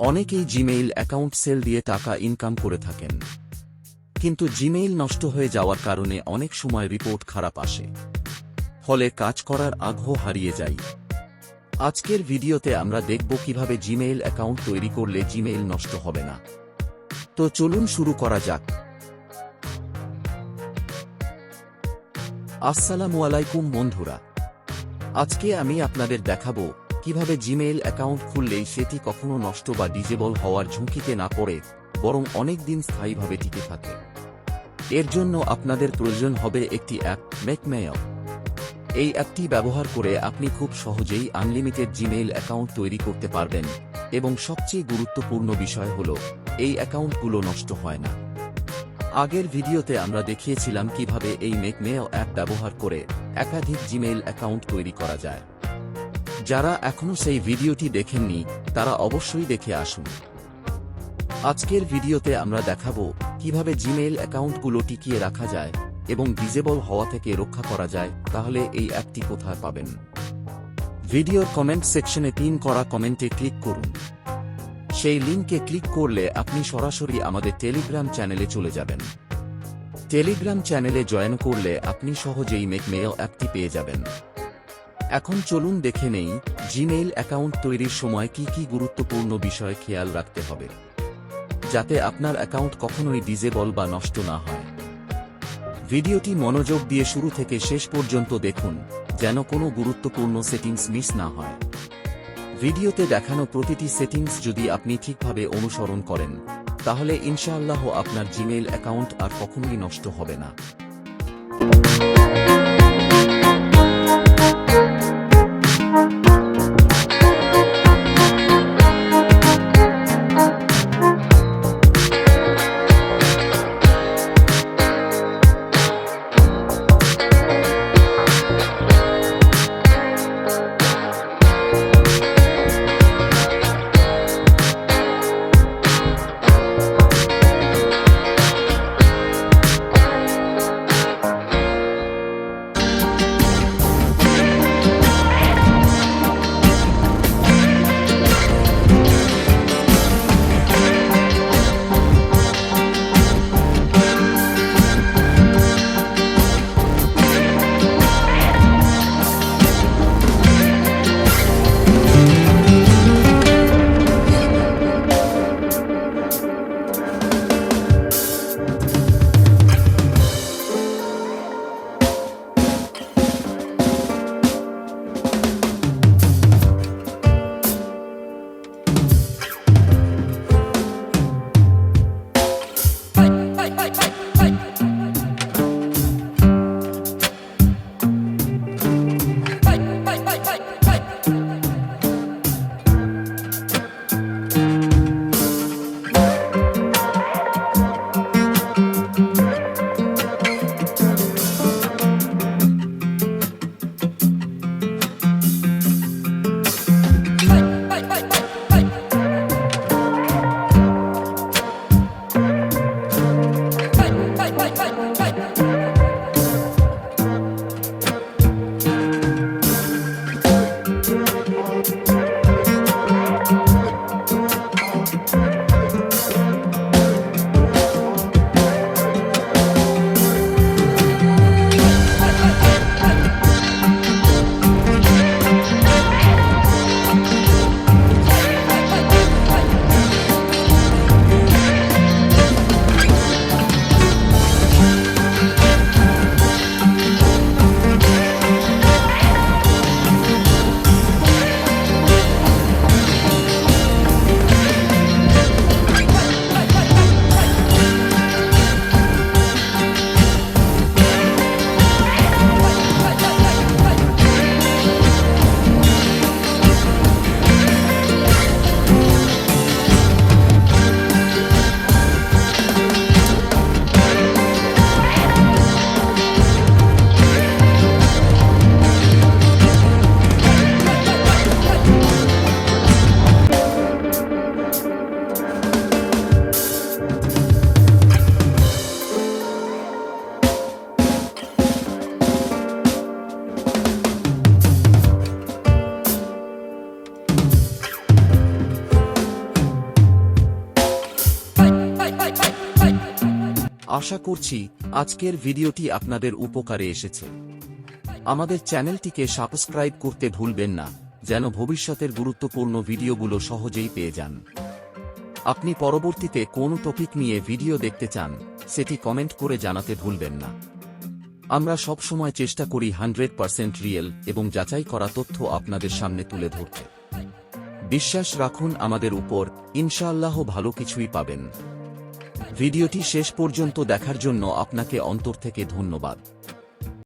অনেকেই Gmail account sell দিয়ে টাকা ইনকাম করে থাকেন। কিন্তু জিমেইল নষ্ট হয়ে যাওয়ার কারণে অনেক সময় রিপোর্ট খারাপ আসে। ফলে কাজ করার আগ্রহ হারিয়ে যায়। আজকের ভিডিওতে আমরা দেখব কীভাবে জিমেইল অ্যাকাউন্ট তৈরি করলে জিমেইল নষ্ট হবে না। তো চলুন শুরু করা যাক। আসসালামু আলাইকুম বন্ধুরা। আজকে আমি আপনাদের দেখাবো কীভাবে জিমেইল অ্যাকাউন্ট খুললেই সেটি কখনো নষ্ট বা ডিজেবল হওয়ার ঝুঁকিতে না পড়ে, বরং অনেক দিন স্থায়ীভাবে টিকে থাকে। এর জন্য আপনাদের প্রয়োজন হবে একটি অ্যাপ মেকমেয় এই অ্যাপটি ব্যবহার করে আপনি খুব সহজেই আনলিমিটেড জিমেইল অ্যাকাউন্ট তৈরি করতে পারবেন, এবং সবচেয়ে গুরুত্বপূর্ণ বিষয় হল, এই অ্যাকাউন্টগুলো নষ্ট হয় না। আগের ভিডিওতে আমরা দেখিয়েছিলাম কীভাবে এই মেকমেয় অ্যাপ ব্যবহার করে একাধিক জিমেইল অ্যাকাউন্ট তৈরি করা যায়। যারা এখনও সেই ভিডিওটি দেখেননি, তারা অবশ্যই দেখে আসুন। আজকের ভিডিওতে আমরা দেখাবো কীভাবে জিমেইল অ্যাকাউন্টগুলো টিকিয়ে রাখা যায় এবং ডিজেবল হওয়া থেকে রক্ষা করা যায়, তাহলে এই অ্যাপটি কোথায় পাবেন। ভিডিওর কমেন্ট সেকশনে পিন করা কমেন্টে ক্লিক করুন। সেই লিঙ্কে ক্লিক করলে আপনি সরাসরি আমাদের টেলিগ্রাম চ্যানেলে চলে যাবেন। টেলিগ্রাম চ্যানেলে জয়েন করলে আপনি সহজেই মেকমেল অ্যাপটি পেয়ে যাবেন। এখন চলুন দেখে নেই জিমেইল অ্যাকাউন্ট তৈরির সময় কি কি গুরুত্বপূর্ণ বিষয় খেয়াল রাখতে হবে, যাতে আপনার অ্যাকাউন্ট কখনোই ডিজেবল বা নষ্ট না হয়। ভিডিওটি মনোযোগ দিয়ে শুরু থেকে শেষ পর্যন্ত দেখুন, যেন কোনো গুরুত্বপূর্ণ সেটিংস মিস না হয়। ভিডিওতে দেখানো প্রতিটি সেটিংস যদি আপনি ঠিকভাবে অনুসরণ করেন, তাহলে ইনশাআল্লাহ আপনার জিমেইল অ্যাকাউন্ট আর কখনোই নষ্ট হবে না। আশা করছি আজকের ভিডিওটি আপনাদের উপকারে এসেছে। আমাদের চ্যানেলটিকে সাবস্ক্রাইব করতে ভুলবেন না, যেন ভবিষ্যতের গুরুত্বপূর্ণ ভিডিওগুলো সহজেই পেয়ে যান। আপনি পরবর্তীতে কোন টপিক নিয়ে ভিডিও দেখতে চান, সেটি কমেন্ট করে জানাতে ভুলবেন না। আমরা সবসময় চেষ্টা করি হান্ড্রেড পার্সেন্ট রিয়েল এবং যাচাই করা তথ্য আপনাদের সামনে তুলে ধরতে। বিশ্বাস রাখুন, আমাদের উপর ইনশাআল্লাহ ভালো কিছুই পাবেন। ভিডিওটি শেষ পর্যন্ত দেখার জন্য আপনাকে অন্তর থেকে ধন্যবাদ।